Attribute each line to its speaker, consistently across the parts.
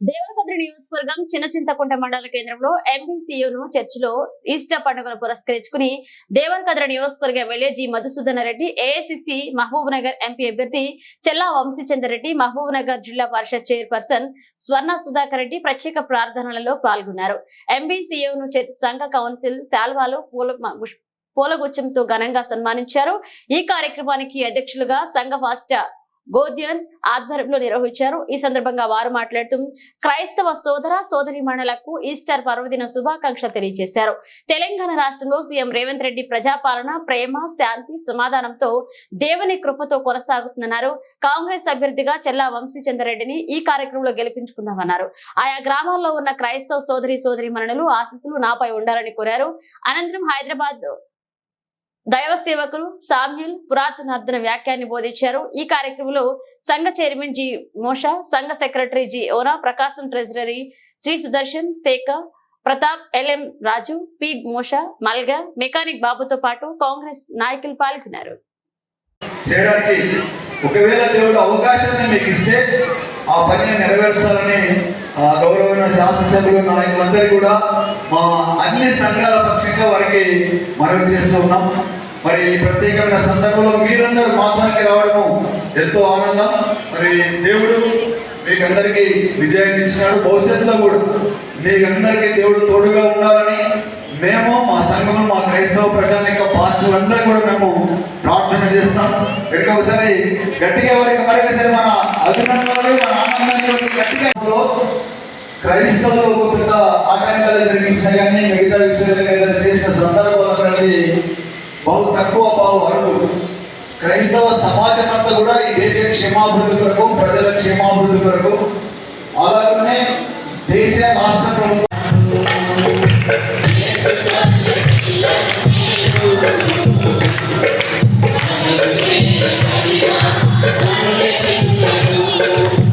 Speaker 1: దేవరకద్రి నియోజకవర్గం చిన్న చింతకుంట మండల కేంద్రంలో ఎంబీసీయూను చర్చిలో ఈస్టర్ పండుగను పురస్కరించుకుని దేవరకద్ర నియోజకవర్గ MLA G Madhusudan Reddy AICC Mahabub Nagar MP అభ్యర్థి చెల్లా వంశీచంద్ర రెడ్డి మహబూబ్ నగర్ జిల్లా పరిషత్ చైర్పర్సన్ స్వర్ణ సుధాకర్ రెడ్డి ప్రత్యేక ప్రార్థనలలో పాల్గొన్నారు. ఎంబీసీయూను సంఘ కౌన్సిల్ శాల్వాలు పూల పూలగుచ్చంతో ఘనంగా సన్మానించారు. ఈ కార్యక్రమానికి అధ్యక్షులుగా సంఘ ఫాస్టర్ గోద్యన్ ఆధ్వర్యంలో నిర్వహించారు. ఈ సందర్భంగా వారు మాట్లాడుతూ క్రైస్తవ సోదర సోదరి మండలకు ఈస్టర్ పర్వదిన శుభాకాంక్షలు తెలియజేశారు. తెలంగాణ రాష్ట్రంలో సీఎం రేవంత్ రెడ్డి ప్రజాపాలన ప్రేమ శాంతి సమాధానంతో దేవుని కృపతో కొనసాగుతుందన్నారు కాంగ్రెస్ అభ్యర్థిగా చెల్లా వంశీచంద్రరెడ్డిని ఈ కార్యక్రమంలో గెలిపించుకుందామన్నారు. ఆయా గ్రామాల్లో ఉన్న క్రైస్తవ సోదరి సోదరి మరణలు ఆశీస్సులు నాపై ఉండాలని కోరారు. అనంతరం హైదరాబాద్ దైవ సేవకులు సామ్యుల్ పురాతనార్థన వ్యాఖ్యాన్ని బోధించారు. ఈ కార్యక్రమంలో సంఘ చైర్మన్ జి మోషా సంఘ secretary G Ona Prakasam treasury Shri Sudarshan Shekar Pratap LM Raju P Mosha Malga mechanic బాబుతో పాటు కాంగ్రెస్ నాయకులు పాల్గొన్నారు.
Speaker 2: చేయడానికి ఒకవేళ దేవుడు అవకాశాన్ని మీకు ఇస్తే ఆ పనిని నెరవేర్చాలని గౌరవమైన శాసనసభ్యులు నాయకులందరూ కూడా మా అన్ని సంఘాల పక్షంగా వారికి మనవి చేస్తూ ఉన్నాం. మరి ఈ ప్రత్యేకమైన సందర్భంలో మీరందరూ మాతానికి రావడము ఎంతో ఆనందం. మరి దేవుడు మీకు అందరికీ విజయాన్ని ఇచ్చినాడు. భవిష్యత్తులో కూడా మీకందరికీ దేవుడు తోడుగా ఉండాలని మేము మా సంఘం మా క్రైస్తవ ప్రజానికి పాస్టర్ అందరూ కూడా మేము ప్రార్థన చేస్తాం. ఇక్కడ ఒకసారి గట్టిగా వారికి మరొకసారి మన అభినందనలు మన ఆనందాన్ని గట్టిగా. క్రైస్తవులు ఒక పెద్ద ఆటంకాలు జరిగించినా కానీ మిగతా విషయాలు ఏదైనా చేసిన సందర్భాలు అనేది బహు తక్కువ బాగు అరుడు క్రైస్తవ సమాజం అంతా కూడా ఈ దేశ క్షేమాభివృద్ధి కొరకు ప్రజల క్షేమాభివృద్ధి కొరకు అలాగనే దేశ రాష్ట్ర ప్రభుత్వం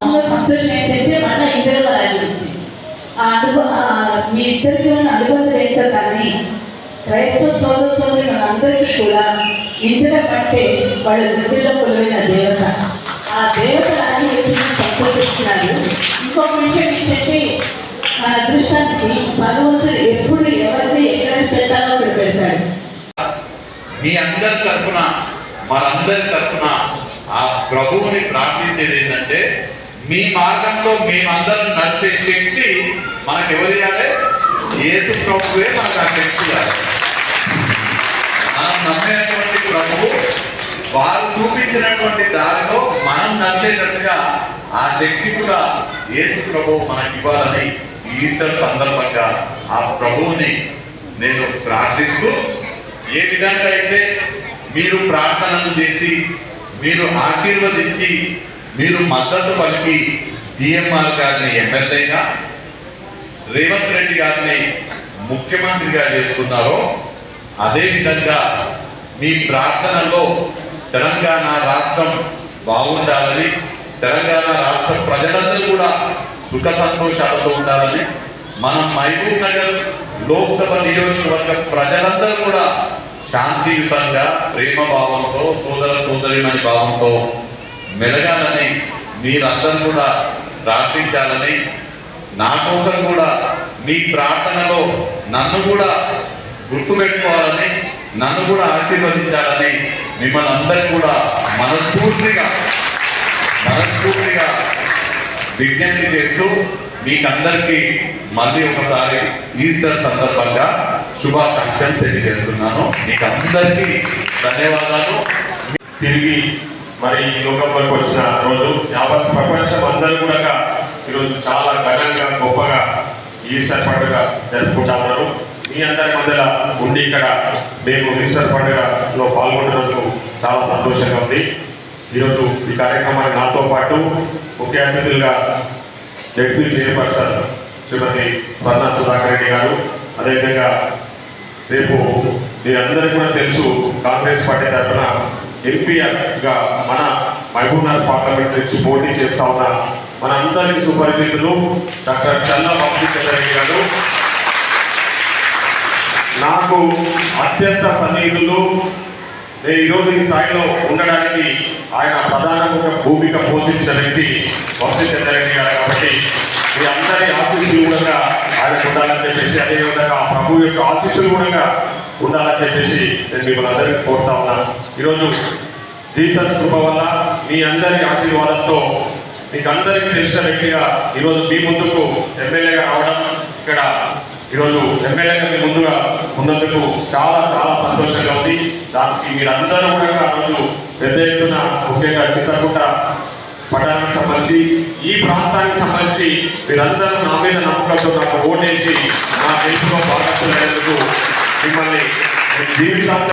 Speaker 3: సంతోషం ఏంటంటే మళ్ళీ ఇద్దరు రాజు వచ్చింది ఆ అనుభవం మీ ఇద్దరికి ఉన్న అనుబంధం ఏంటో కానీ క్రైస్తవ సోదర సోదరి అందరికీ కూడా ఇందిర పట్టే వాళ్ళ వృద్ధిలో కొలువైన దేవత. ఆ దేవతలన్నీ వచ్చి సంతోషిస్తున్నారు ఇంకొక విషయం ఏంటంటే మన అదృష్టానికి భగవంతుడు ఎప్పుడు ఎవరిని ఎక్కడ పెట్టాలో అక్కడ పెడతాడు.
Speaker 4: మీ అందరి తరఫున మనందరి తరఫున ఆ ప్రభువుని ప్రార్థించేది ఏంటంటే మీ మార్గంలో మేమందరం నడిచే శక్తి మనకు ఎవరు ఇవ్వాలి ఏసు ప్రభువే మనకు ఆ శక్తి ఇవ్వాలి మనం నమ్మేటువంటి ప్రభువు వారు చూపించినటువంటి దారిలో మనం నడిచేటట్టుగా ఆ శక్తి కూడా ఏసు ప్రభువు మనకి ఇవ్వాలని ఈస్టర్ సందర్భంగా ఆ ప్రభువుని నేను ప్రార్థిస్తూ ఏ విధంగా అయితే మీరు ప్రార్థనలు చేసి మీరు ఆశీర్వదించి మీరు మద్దతు పలికి టీఎంఆర్ గారిని ఎమ్మెల్యేగా రేవంత్ రెడ్డి గారిని ముఖ్యమంత్రిగా చేసుకున్నారో అదే విధంగా మీ ప్రార్థనలో తెలంగాణ రాష్ట్రం బాగుండాలని తెలంగాణ రాష్ట్ర ప్రజలందరూ కూడా సుఖ సంతోషాలతో ఉండాలని మనం మహబూబ్ నగర్ లోక్సభ నియోజకవర్గ ప్రజలందరూ కూడా శాంతియుతంగా ప్రేమ భావంతో సోదర సోదరిమని భావంతో మెలగాలని మీరందరూ కూడా ప్రార్థించాలని నా కోసం కూడా మీ ప్రార్థనలో నన్ను కూడా గుర్తుపెట్టుకోవాలని నన్ను కూడా ఆశీర్వదించాలని మిమ్మల్ని అందరూ కూడా మనస్ఫూర్తిగా మనస్ఫూర్తిగా విజ్ఞప్తి చేస్తూ మీకందరికీ మళ్ళీ ఒకసారి ఈస్టర్ సందర్భంగా శుభాకాంక్షలు తెలియజేస్తున్నాను. మీకు అందరికీ ధన్యవాదాలు.
Speaker 5: తిరిగి మరి ఈ లోకంలోకి వచ్చిన రోజు అందరూ కూడా ఈరోజు చాలా ఘనంగా గొప్పగా ఈస్టర్ పండుగ జరుపుకుంటా ఉన్నారు. మీ అందరి మధ్యలో ఉండి ఇక్కడ మేము ఈస్టర్ పండుగలో పాల్గొన్నందుకు చాలా సంతోషంగా ఉంది. ఈరోజు ఈ కార్యక్రమాన్ని నాతో పాటు ముఖ్య అతిథులుగా డెప్యూటీ చైర్పర్సన్ శ్రీమతి స్వర్ణ సుధాకర్ రెడ్డి గారు. అదేవిధంగా రేపు మీ అందరికీ కూడా తెలుసు కాంగ్రెస్ పార్టీ తరఫున ఎంపీఆర్గా మన మహబూబ్నగర్ పార్లమెంట్ నుంచి పోటీ చేస్తా ఉన్న మన అందరి సుపరిచితులు డాక్టర్ చల్ల వంశీచంద్రరెడ్డి గారు. నాకు అత్యంత సన్నిహితులు. నేను ఈరోజు ఈ స్థాయిలో ఉండడానికి ఆయన ప్రధానమైన భూమిక పోషించిన వ్యక్తి వంశీచంద్రరెడ్డి గారు కాబట్టి మీ అందరి ఆశీస్సులు కూడా ఆయనకు ఉండాలని చెప్పేసి అదేవిధంగా ఆ ప్రభు యొక్క ఆశీస్సులు కూడా ఉండాలని చెప్పేసి నేను మిమ్మల్ని అందరికీ కోరుతా ఉన్నాను ఈరోజు జీసస్ కృప వల్ల మీ అందరి ఆశీర్వాదంతో మీకు అందరికీ తెలిసిన వ్యక్తిగా ఈరోజు మీ ముందుకు ఎమ్మెల్యేగా రావడం ఇక్కడ ఈరోజు ఎమ్మెల్యేగా మీ ముందుగా ఉన్నందుకు చాలా చాలా సంతోషంగా ఉంది. దానికి మీరందరూ కూడా ఆ రోజు పెద్ద ఎత్తున ముఖ్యంగా చిత్రకూట పట్టణానికి సంబంధించి ఈ ప్రాంతానికి సంబంధించి మీరందరూ నా మీద నమ్మకంతో నాకు ఓటేసి నా దేశంలో భాగస్వామ్యం మిమ్మల్ని మీ జీవితాంతం